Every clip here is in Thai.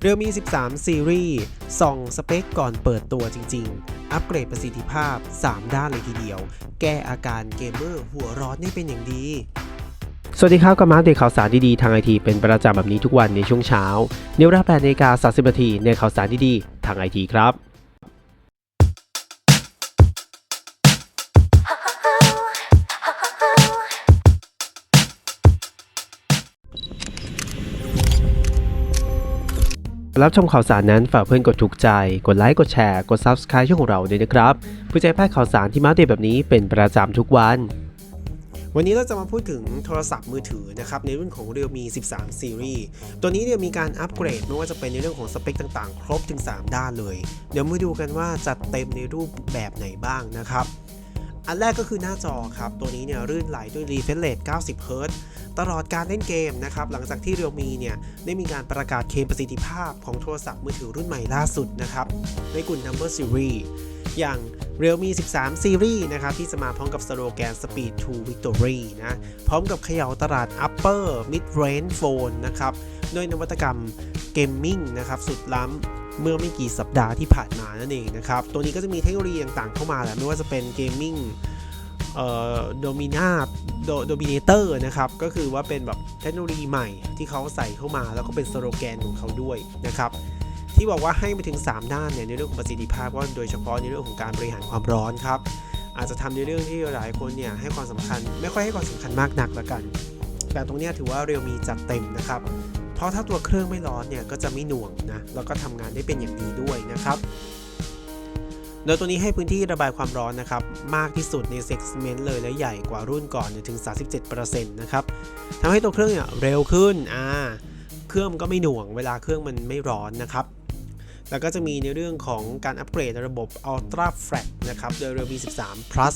เรือมี 13 ซีรีส์ส่องสเปคก่อนเปิดตัวจริง ๆ อัปเกรดประสิทธิภาพ 3 ด้านเลยทีเดียว แก้อาการเกมเมอร์หัวร้อนได้เป็นอย่างดี สวัสดีครับกับมาอัปเดตข่าวสารดีๆ ทางไอทีเป็นประจำแบบนี้ทุกวันในช่วงเช้า เนเวลา8นาฬิกา30นาทีในข่าวสารดีๆ ทางไอทีครับ รับชมข่าวสารนั้นฝากเพื่อนกดถูกใจ กดไลค์ กดแชร์ กด Subscribe ช่องของเราด้วยนะครับเพื่อจะให้พลาดข่าวสารที่มาเดตแบบนี้เป็นประจำทุกวัน วันนี้เราจะมาพูดถึงโทรศัพท์มือถือนะครับในรุ่นของ Realme 13 Series ตัวนี้เนี่ยมีการอัปเกรดไม่ว่าจะเป็นในเรื่องของสเปคต่างๆ ครบถึง 3 ด้านเลย เดี๋ยวมาดูกันว่าจัดเต็มในรูปแบบไหนบ้างนะครับ อันแรกก็คือหน้าจอครับ ตัวนี้เนี่ยรื่นไหลด้วย refresh rate 90 Hz ตลอดการเล่นเกมนะครับ หลังจากที่ Realme เนี่ยได้มีการประกาศเคมประสิทธิภาพของโทรศัพท์มือถือรุ่นใหม่ล่าสุดนะครับ ในกลุ่ม Number Series อย่าง Realme 13 Series นะครับ ที่จะมาพร้อมกับสโลแกน Speed to Victory นะ พร้อมกับเขย่าตลาด Upper Mid Range Phone นะครับ ด้วยนวัตกรรมเกมมิ่งนะครับ สุดล้ำ เมื่อไม่กี่สัปดาห์ที่ผ่านมานั่นเองนะครับ ตัวนี้ก็จะมีเทคโนโลยีต่างๆเข้ามาแหละไม่ว่าจะเป็นเกมมิ่งเอ่อโดมินาโดโดมิเนเตอร์นะครับ ก็คือว่าเป็นแบบเทคโนโลยีใหม่ที่เขาใส่เข้ามาแล้วก็เป็นสโลแกนของเขาด้วยนะครับ ที่บอกว่าให้ไปถึง 3 ด้านเนี่ยในเรื่องของประสิทธิภาพก็โดยเฉพาะในเรื่องของการบริหารความร้อนครับ อาจจะทำในเรื่องที่หลายคนเนี่ยให้ความสำคัญ ไม่ค่อยให้ความสำคัญมากนักละกัน แต่ตรงนี้ถือว่าเรียวมีจัดเต็มนะครับ เพราะถ้าตัวเครื่องไม่ร้อนเนี่ยก็จะไม่หน่วงนะแล้วก็ทำงานได้เป็นอย่างดีด้วยนะครับโดยตัวนี้ให้พื้นที่ระบายความร้อนนะครับมากที่สุดในเซกเมนต์เลยและใหญ่กว่ารุ่นก่อนถึง 37%นะครับทำให้ตัวเครื่องเนี่ยเร็วขึ้นอ่าเครื่องก็ไม่หน่วงเวลาเครื่องมันไม่ร้อนนะครับ แล้วก็จะมีในเรื่องของการอัปเกรดระบบ Ultra Flash นะครับโดย Realme 13 Plus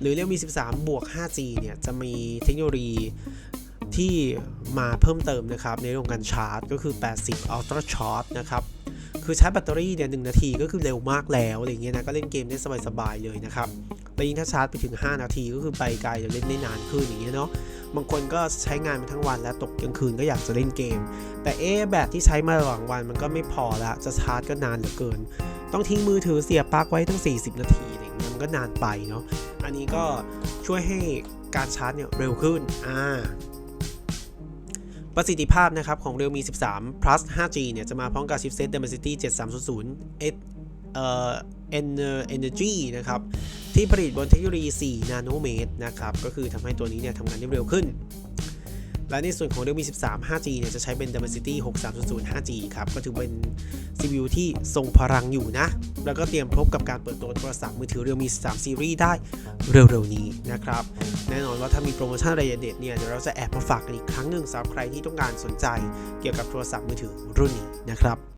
หรือ Realme 13บวก 5G เนี่ยจะมีเทคโนโลยีที่ มาเพิ่มเติมนะครับ ในเรื่องการชาร์จก็คือ 80 Ultra Charge นะครับ คือชาร์จแบตเตอรี่เนี่ยหนาทีก็คือเร็วมากแล้วอะไรเงี้ยนะ ก็เล่นเกมได้สบายๆเลยนะครับ แล้วยิ่งถ้าชาร์จไปถึง 5 นาทีก็คือไปไกลจะเล่นได้นานขึ้นอย่างเงี้ยเนาะ บางคนก็ใช้งานมาทั้งวันแล้วตกกลางคืนก็อยากจะเล่นเกม แต่เอ๊แบตที่ใช้มาระหว่างวันมันก็ไม่พอละ จะชาร์จก็นานเหลือเกิน ต้องทิ้งมือถือเสียบปลั๊กไว้ตั้ง 40 นาทีอะไรเงี้ยมันก็นานไปเนาะ อันนี้ก็ช่วยให้การชาร์จเนี่ยเร็วขึ้น อ่า ประสิทธิภาพนะครับของ Realme 13 Plus 5G เนี่ยจะมาพร้อมกับชิปเซต Dimensity 7300 S เอ่อ Ener- Energy นะครับที่ผลิตบนเทคโนโลยี 4 นาโนเมตรนะครับก็คือทำให้ตัวนี้เนี่ยทำงานได้เร็วขึ้น และในส่วนของ Realme 13 5G เนี่ยจะใช้เป็น Dimensity 6300 5G ครับก็ถือเป็น CPU ที่ทรงพลังอยู่นะ แล้วก็เตรียมพบกับการเปิดตัวโทรศัพท์มือถือ Realme 3 Series ได้เร็วๆนี้นะครับ แน่นอนว่าถ้ามีโปรโมชั่นอะไรเด็ดเนี่ยเดี๋ยวเราจะแอบมาฝากกันอีกครั้งหนึ่งสำหรับใครที่ต้องการสนใจเกี่ยวกับโทรศัพท์มือถือรุ่นนี้นะครับ